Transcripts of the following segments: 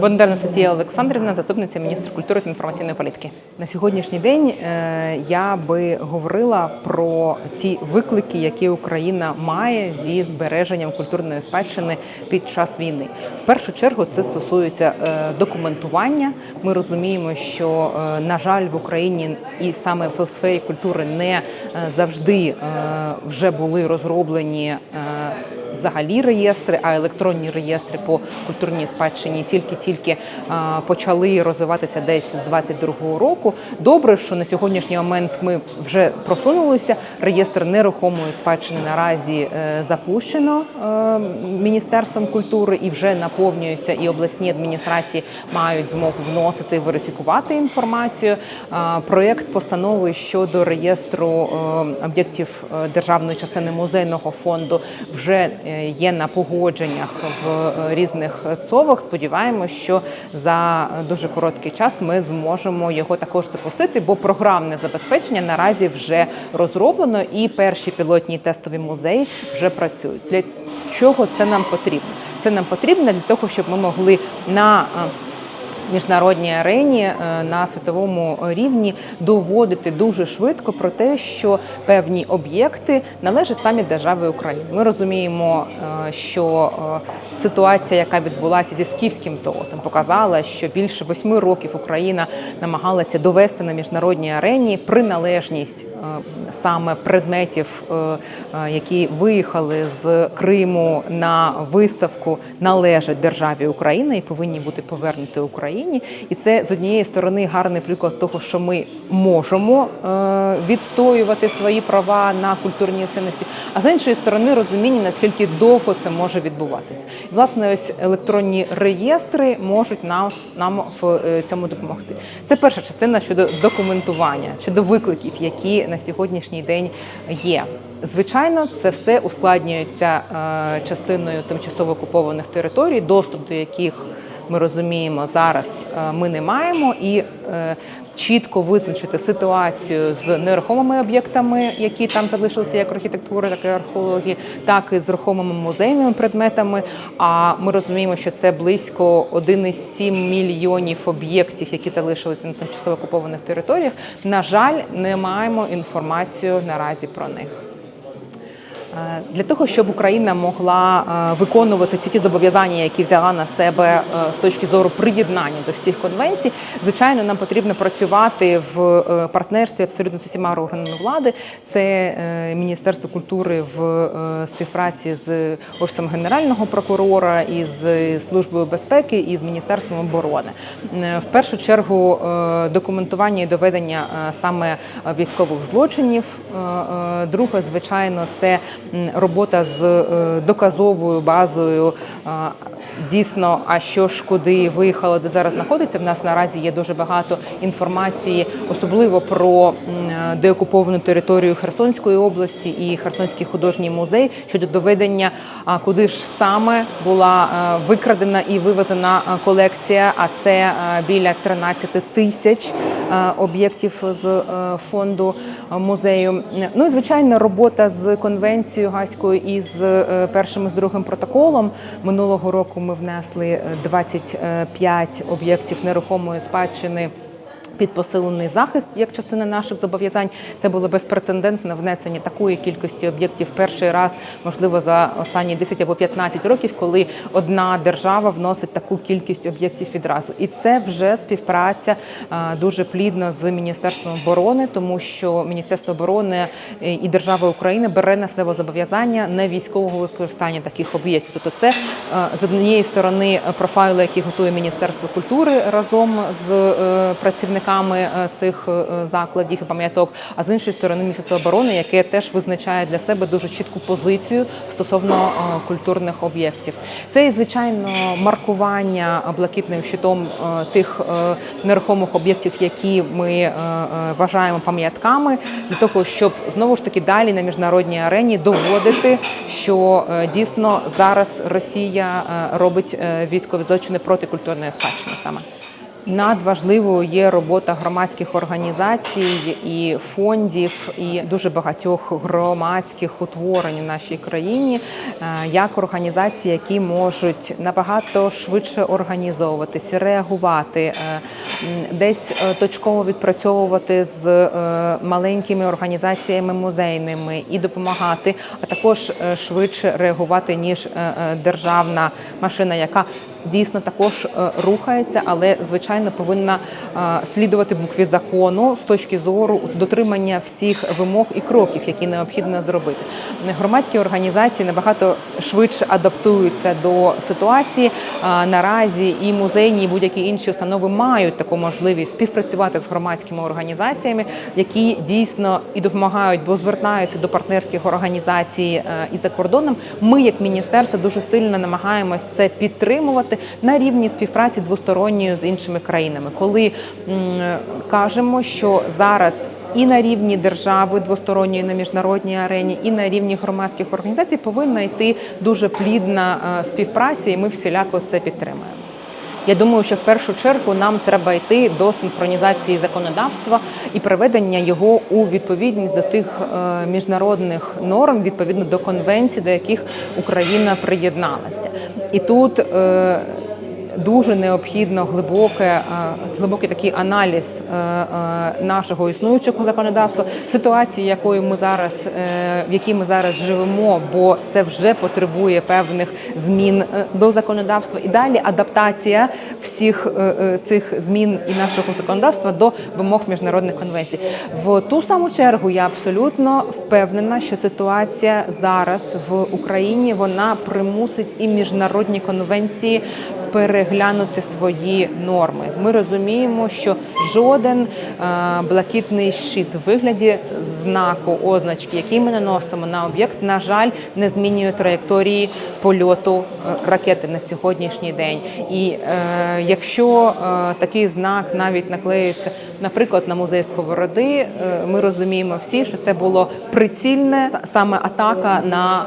Бондар Анастасія Олександрівна, заступниця міністра культури та інформаційної політики. На сьогоднішній день е, я би говорила про ті виклики, які Україна має зі збереженням культурної спадщини під час війни. В першу чергу це стосується е, документування. Ми розуміємо, що е, на жаль в Україні і саме в сфері культури не завжди вже були розроблені. Е, взагалі реєстри, а електронні реєстри по культурній спадщині тільки-тільки почали розвиватися десь з 22-го року. Добре, що на сьогоднішній момент ми вже просунулися. Реєстр нерухомої спадщини наразі е, запущено е, міністерством культури і вже наповнюються, і обласні адміністрації мають змогу вносити верифікувати інформацію. Проєкт постанови щодо реєстру е, об'єктів е, державної частини музейного фонду вже е, є на погодженнях в е, різних ЦОВах. Сподіваємось, що за дуже короткий час ми зможемо його також запустити, бо програмне забезпечення наразі вже розроблено, і перші пілотні тестові музеї вже працюють. Для чого це нам потрібно? Це нам потрібно для того, щоб ми могли на е, міжнародній арені е, на світовому рівні доводити дуже швидко про те, що певні об'єкти належать самі державі України. Ми розуміємо, е, що е, ситуація, яка відбулася зі скіфським золотом, показала, що більше восьми років Україна намагалася довести на міжнародній арені приналежність саме предметів, які виїхали з Криму на виставку, належать державі Україна і повинні бути повернуті Україні. І це з однієї сторони гарний приклад того, що ми можемо е, відстоювати свої права на культурні цінності, а з іншої сторони розуміння, наскільки довго це може відбуватися. Власне, ось електронні реєстри можуть нас нам в е, цьому допомогти. Це перша частина щодо документування, щодо викликів, які на сьогоднішній день є. Звичайно, це все ускладнюється е, частиною тимчасово окупованих територій, доступ до яких ми розуміємо, зараз е, ми не маємо і е, чітко визначити ситуацію з нерухомими об'єктами, які там залишилися як архітектура, так і археології, так і з рухомими музейними предметами. А ми розуміємо, що це близько 1,7 мільйонів об'єктів, які залишилися на тимчасово окупованих територіях. На жаль, не маємо інформацію наразі про них. Е, Для того щоб Україна могла е, виконувати всі ті зобов'язання, які взяла на себе е, з точки зору приєднання до всіх конвенцій, звичайно, нам потрібно працювати в партнерстві абсолютно з усіма органами влади. Це Міністерство культури в співпраці з офісом генерального прокурора і з службою безпеки і з міністерством оборони. В першу чергу документування і доведення саме військових злочинів. Друге, звичайно, це робота з е, доказовою базою. Дійсно, а що ж куди виїхало, де зараз знаходиться. В нас наразі є дуже багато інформації, особливо про е, деокуповану територію Херсонської області і Херсонський художній музей щодо доведення, куди ж саме була е, викрадена і вивезена е, колекція. А це біля 13 тисяч об'єктів з фонду музею. Ну і звичайно, робота з конвенцією Гаською і з першим і з другим протоколом минулого року. Ми внесли е, 25 об'єктів нерухомої спадщини. Під посилений захист як частина наших зобов'язань це було безпрецедентне внесення такої кількості об'єктів перший раз, можливо, за останні 10 або 15 років, коли одна держава вносить таку кількість об'єктів відразу. І це вже співпраця дуже плідно з міністерством оборони, тому що міністерство оборони е, і держава України бере на себе зобов'язання не військового використання таких об'єктів. Тобто, це е, з однієї сторони профайли, які готує міністерство культури разом з е, працівниками е, цих е, закладів і пам'яток, а з іншої сторони міністерство оборони, яке теж визначає для себе дуже чітку позицію стосовно е, культурних об'єктів. Це і звичайно маркування блакитним щитом тих нерухомих об'єктів, які ми вважаємо пам'ятками, для того, щоб знову ж таки далі на міжнародній арені доводити, що дійсно зараз Росія робить військові злочини проти культурної спадщини саме. Надважливою є робота громадських організацій і фондів, і дуже багатьох громадських утворень в нашій країні, е, як організації, які можуть набагато швидше організовуватися, реагувати, е, десь е, точково відпрацьовувати з маленькими організаціями музейними і допомагати, а також швидше реагувати ніж державна машина, яка дійсно також е, рухається, але звичайно повинна е, слідувати букві закону з точки зору дотримання всіх вимог і кроків, які необхідно зробити. Громадські організації набагато швидше адаптуються до ситуації. Наразі і музейні, і будь-які інші установи мають таку можливість співпрацювати з громадськими організаціями, які дійсно і допомагають, бо звертаються до партнерських організацій е, і за кордоном. Ми, як міністерство, дуже сильно намагаємось це підтримувати на рівні співпраці двосторонньої з іншими країнами, коли кажемо, що зараз. І на рівні держави двосторонньої на міжнародній арені, і на рівні громадських організацій повинна йти дуже плідна е, співпраця, і ми всіляко це підтримуємо. Я думаю, що в першу чергу нам треба йти до синхронізації законодавства і приведення його у відповідність до тих е, міжнародних норм, відповідно до конвенцій, до яких Україна приєдналася. І тут е, дуже необхідно глибоке, е, глибокий такий аналіз е, е, нашого існуючого законодавства, ситуації, якою ми зараз, в якій ми зараз живемо, бо це вже потребує певних змін до законодавства. І далі адаптація всіх цих змін і нашого законодавства до вимог міжнародних конвенцій. В ту саму чергу я абсолютно впевнена, що ситуація зараз в Україні вона примусить і міжнародні конвенції переглянути свої норми. Ми розуміємо, що жоден е, блакитний щит в вигляді знаку означки, який ми наносимо на об'єкт, на жаль, не змінює траєкторії польоту е, ракети на сьогоднішній день. І е, якщо такий знак навіть наклеюється, наприклад, на музей Сковороди, ми розуміємо всі, що це було прицільне саме атака на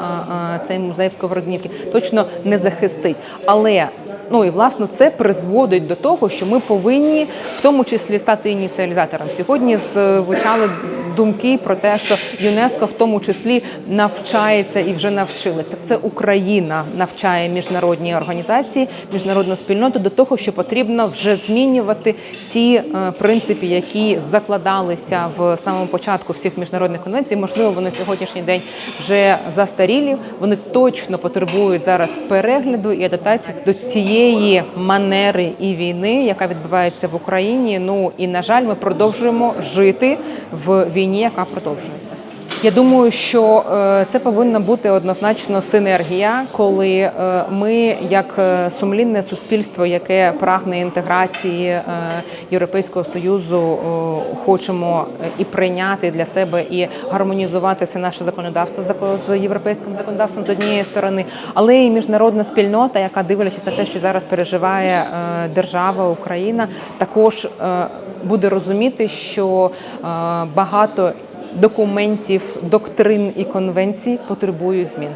цей музей в Сковороднівці. Точно не захистить, але Ну і власне це призводить до того, що ми повинні в тому числі стати ініціалізатором. Сьогодні звучали думки про те, що ЮНЕСКО в тому числі навчається і вже навчилась. Так це Україна навчає міжнародні організації, міжнародну спільноту до того, що потрібно вже змінювати ті е, принципи, які закладалися в самому початку всіх міжнародних конвенцій. Можливо, вони сьогоднішній день вже застарілі. Вони точно потребують зараз перегляду і адаптації до тієї манери і війни, яка відбувається в Україні. Ну і на жаль, ми продовжуємо жити в війні, яка продовжується. Я думаю, що е, це повинна бути однозначно синергія, коли е, ми, як е, сумлінне суспільство, яке прагне інтеграції Європейського союзу, хочемо і прийняти для себе і гармонізувати це наше законодавство зако- з європейським законодавством з однієї сторони, але і міжнародна спільнота, яка дивлячись на те, що зараз переживає держава Україна, також буде розуміти, що багато документів, доктрин і конвенцій потребують змін.